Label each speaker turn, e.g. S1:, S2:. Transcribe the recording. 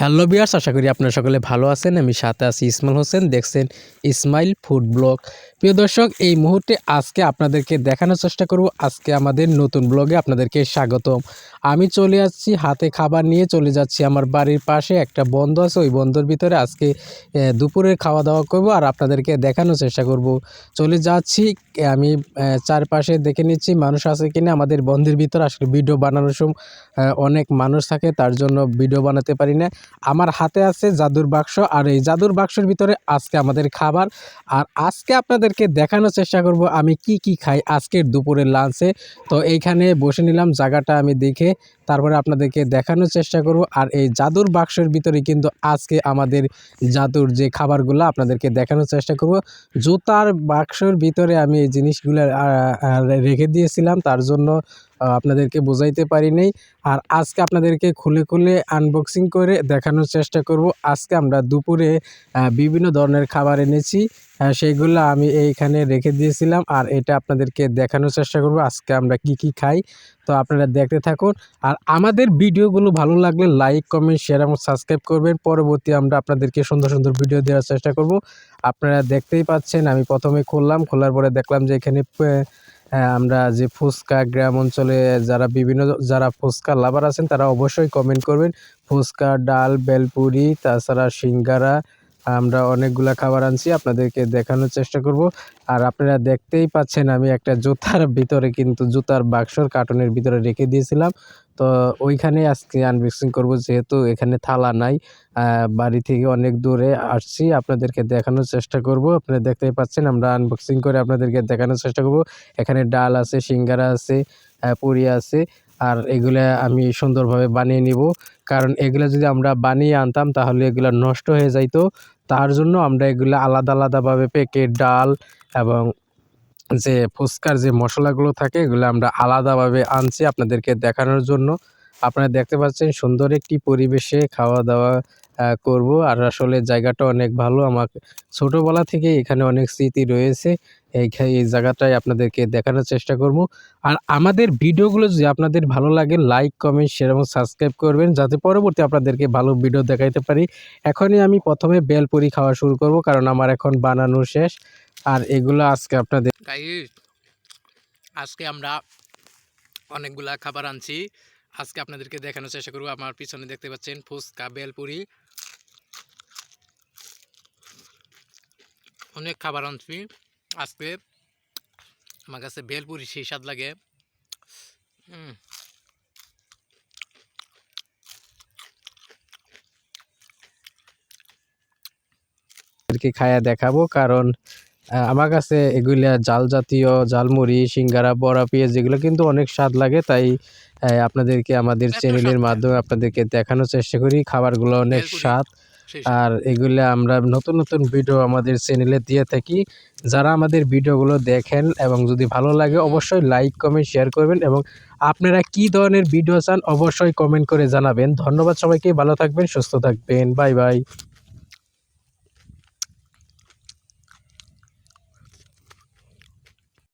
S1: Hello বিয়ার্স আশা করি আপনারা সকলে ভালো আছেন। আমি সাথে আছি ইসমাইল হোসেন। দেখছেন ইসমাইল ফুড ব্লগ। প্রিয় দর্শক, এই মুহূর্তে আজকে আপনাদেরকে দেখানোর চেষ্টা করব। আজকে আমাদের নতুন ব্লগে আপনাদেরকে স্বাগতম। আমি চলে আসছি, হাতে খাবার নিয়ে চলে যাচ্ছি আমার বাড়ির পাশে। একটা বন্ধ আছে, ওই বন্ধর ভিতরে আজকে দুপুরের খাওয়া দাওয়া করব আর আপনাদেরকে দেখানোর চেষ্টা করব। চলে যাচ্ছি, আমি চারপাশে দেখে নিচ্ছি মানুষ আছে কিনা। আমাদের বন্ধের ভিতরে আসলে ভিডিও বানানোর সময় অনেক মানুষ থাকে, তার জন্য ভিডিও বানাতে পারি না। আমার হাতে আছে জাদুর বাক্স আর এই জাদুর বাক্সের ভিতরে আজকে আমাদের খাবার। আর আজকে আপনাদেরকে দেখানোর চেষ্টা করব আমি কি কি খাই আজকের দুপুরের লাঞ্চে তো এইখানে বসে নিলাম, জায়গাটা আমি দেখে তারপরে আপনাদেরকে দেখানোর চেষ্টা করব। আর এই জাদুর বাক্সের ভিতরে কিন্তু আজকে আমাদের জাদুর যে খাবারগুলো আপনাদেরকে দেখানোর চেষ্টা করব। জুতার বাক্সর ভিতরে আমি এই জিনিসগুলো রেখে দিয়েছিলাম, তার জন্য আপনাদেরকে বোঝাইতে পারি নাই। আর আজকে আপনাদেরকে খুলে খুলে আনবক্সিং করে দেখানোর চেষ্টা করব। আজকে আমরা দুপুরে বিভিন্ন ধরনের খাবার এনেছি। সেইগুলো আমি এইখানে রেখে দিয়েছিলাম আর এটা আপনাদেরকে দেখানোর চেষ্টা করব। আজকে আমরা কি কি খাই? তো আপনারা দেখতে থাকুন। আর আমাদের ভিডিওগুলো ভালো লাগলে লাইক কমেন্ট শেয়ার এবং সাবস্ক্রাইব করবেন। পরবর্তী আমরা আপনাদেরকে সুন্দর সুন্দর ভিডিও দেওয়ার চেষ্টা করব। আপনারা দেখতেই পাচ্ছেন আমি প্রথমে খুললাম। খোলার পরে দেখলাম যে এখানে হ্যাঁ, আমরা যে ফুচকা গ্রাম অঞ্চলে যারা বিভিন্ন যারা ফুচকা লাভার আছেন তারা অবশ্যই কমেন্ট করবেন। ফুচকা ডাল বেলপুরি তাছাড়া সিঙ্গারা আমরা অনেকগুলা খাবার আনছি, আপনাদেরকে দেখানোর চেষ্টা করব। আর আপনারা দেখতেই পাচ্ছেন আমি একটা জুতার ভিতরে কিন্তু জুতার বাক্সর কার্টনের ভিতরে রেখে দিয়েছিলাম। তো ওইখানে আজকে আনবক্সিং করব যেহেতু এখানে থালা নাই বাড়ি থেকে অনেক দূরে আসছি, আপনাদেরকে দেখানোর চেষ্টা করব। আপনারা দেখতেই পাচ্ছেন আমরা আনবক্সিং করে আপনাদেরকে দেখানোর চেষ্টা করব। এখানে ডাল আছে, সিঙ্গারা আছে পুরি আছে আর এগুলো আমি সুন্দরভাবে বানিয়ে নিব। কারণ এগুলো যদি আমরা বানিয়ে আনতাম, তাহলে এগুলো নষ্ট হয়ে যাইত। তার জন্য আমরা এগুলো আলাদা আলাদাভাবে প্যাকেট ডাল এবং যে ফুচকার যে মশলাগুলো থাকে, এগুলো আমরা আলাদাভাবে আনছি আপনাদেরকে দেখানোর জন্য। আপনারা দেখতে পাচ্ছেন সুন্দর একটি পরিবেশে খাওয়া দাওয়া করব। আর আসলে জায়গাটা অনেক ভালো। আমার ছোটোবেলা থেকে এখানে অনেক স্মৃতি রয়েছে। এই জায়গাটায় আপনাদেরকে দেখানোর চেষ্টা করব। আর আমাদের ভিডিওগুলো যদি আপনাদের ভালো লাগে লাইক কমেন্ট শেয়ার এবং সাবস্ক্রাইব করবেন। যাতে পরবর্তী আপনাদেরকে ভালো ভিডিও দেখাইতে পারি। এখনই আমি প্রথমে বেলপুরি খাওয়া শুরু করব। কারণ আমার এখন বানানো শেষ। আর এগুলো আজকে আপনাদের
S2: আজকে আমরা অনেকগুলা খাবার আনছি। আজকে আপনাদেরকে দেখানোর চেষ্টা করব। আমার পিছনে দেখতে পাচ্ছেন ফুচকা বেলপুরি অনেক খাবার আনছি। আজকে আমার কাছে বেলপুরি সেই স্বাদ লাগে।
S1: খায়া দেখাবো কারণ আমার কাছে এগুলা জাল জাতীয় জালমুড়ি সিঙ্গারা বড়া পেঁয়াজ এগুলো কিন্তু অনেক স্বাদ লাগে। তাই আপনাদেরকে আমাদের চ্যানেলের মাধ্যমে আপনাদেরকে দেখানোর চেষ্টা করি। খাবারগুলো অনেক
S2: স্বাদ।
S1: আর এগুলো আমরা নতুন নতুন ভিডিও আমাদের চ্যানেলে দিয়ে থাকি। যারা আমাদের ভিডিওগুলো দেখেন এবং যদি ভালো লাগে অবশ্যই লাইক কমেন্ট শেয়ার করবেন এবং আপনারা কি ধরনের ভিডিও চান অবশ্যই কমেন্ট করে জানাবেন। ধন্যবাদ সবাইকে, ভালো থাকবেন, সুস্থ থাকবেন। Bye bye